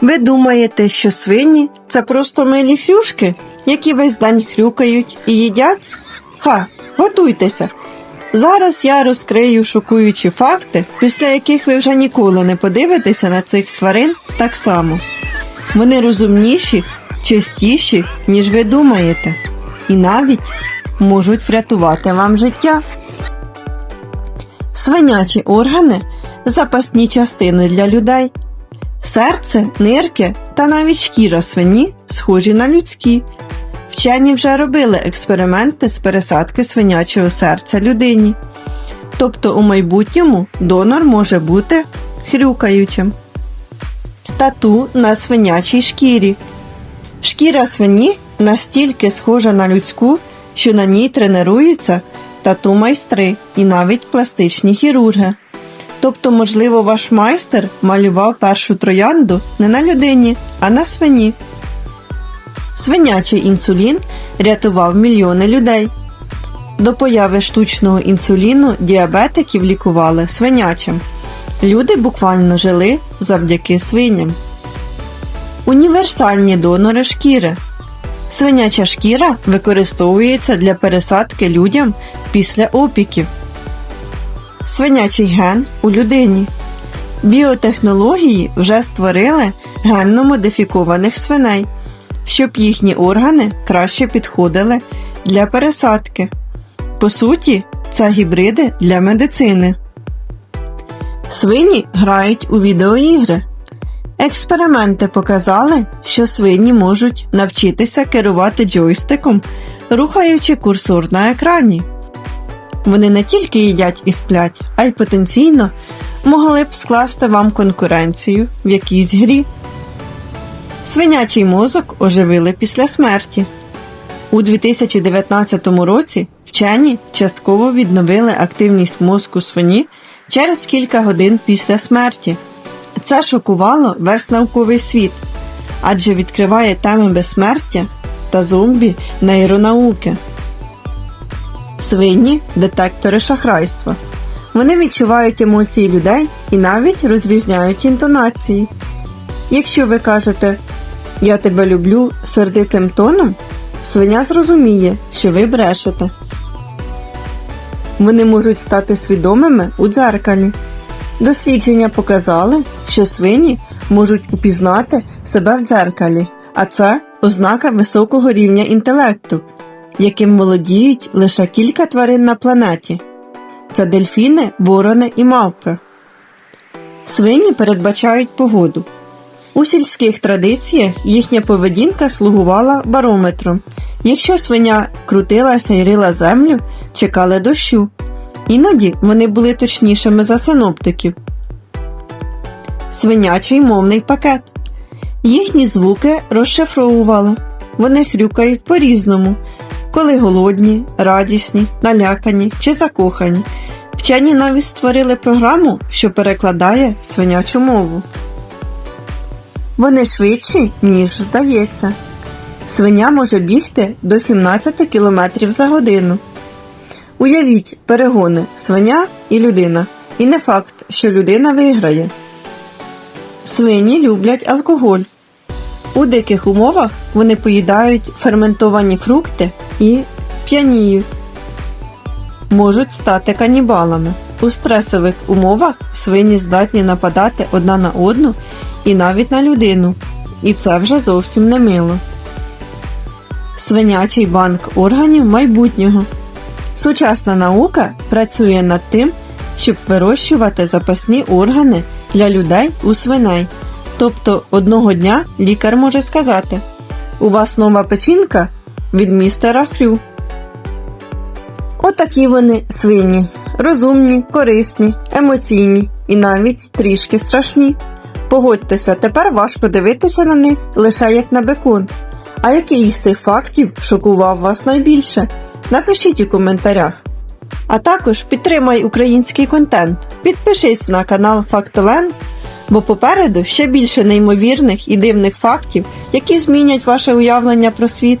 Ви думаєте, що свині це просто милі фюшки, які весь день хрюкають і їдять? Ха, готуйтеся. Зараз я розкрию шокуючі факти, після яких ви вже ніколи не подивитеся на цих тварин так само. Вони розумніші, чистіші, ніж ви думаєте, і навіть можуть врятувати вам життя. Свинячі органи запасні частини для людей. Серце, нирки та навіть шкіра свині схожі на людські. Вчені вже робили експерименти з пересадки свинячого серця людині. Тобто у майбутньому донор може бути хрюкаючим. Тату на свинячій шкірі. Шкіра свині настільки схожа на людську, що на ній тренуються тату майстри і навіть пластичні хірурги. Тобто, можливо, ваш майстер малював першу троянду не на людині, а на свині. Свинячий інсулін рятував мільйони людей. До появи штучного інсуліну діабетиків лікували свинячим. Люди буквально жили завдяки свиням. Універсальні донори шкіри. Свиняча шкіра використовується для пересадки людям після опіків. Свинячий ген у людині. Біотехнології вже створили генно модифікованих свиней, щоб їхні органи краще підходили для пересадки. По суті, це гібриди для медицини. Свині грають у відеоігри. Експерименти показали, що свині можуть навчитися керувати джойстиком, рухаючи курсор на екрані. Вони не тільки їдять і сплять, а й потенційно могли б скласти вам конкуренцію в якійсь грі. Свинячий мозок оживили після смерті. У 2019 році вчені частково відновили активність мозку свині через кілька годин після смерті. Це шокувало весь науковий світ, адже відкриває теми безсмертя та зомбі нейронауки. Свині детектори шахрайства. Вони відчувають емоції людей і навіть розрізняють інтонації. Якщо ви кажете Я тебе люблю сердитим тоном, свиня зрозуміє, що ви брешете. Вони можуть стати свідомими у дзеркалі. Дослідження показали, що свині можуть упізнати себе в дзеркалі, а це ознака високого рівня інтелекту, яким володіють лише кілька тварин на планеті. Це дельфіни, ворони і мавпи. Свині передбачають погоду. У сільських традиціях їхня поведінка слугувала барометром. Якщо свиня крутилася і рила землю, чекали дощу. Іноді вони були точнішими за синоптиків. Свинячий мовний пакет. Їхні звуки розшифровували. Вони хрюкають по-різному, коли голодні, радісні, налякані чи закохані. Вчені навіть створили програму, що перекладає свинячу мову. Вони швидші, ніж здається. Свиня може бігти до 17 км за годину. Уявіть перегони свиня і людина. І не факт, що людина виграє. Свині люблять алкоголь. У диких умовах вони поїдають ферментовані фрукти і п'яніють. Можуть стати канібалами. У стресових умовах свині здатні нападати одна на одну і навіть на людину. І це вже зовсім не мило. Свинячий банк органів майбутнього. Сучасна наука працює над тим, щоб вирощувати запасні органи для людей у свиней. Тобто одного дня лікар може сказати: У вас нова печінка від містера Хрю. Отакі вони свині. Розумні, корисні, емоційні і навіть трішки страшні. Погодьтеся, тепер важко дивитися на них лише як на бекон. А який із цих фактів шокував вас найбільше? Напишіть у коментарях. А також підтримай український контент. Підпишись на канал Фактолен, бо попереду ще більше неймовірних і дивних фактів, які змінять ваше уявлення про світ.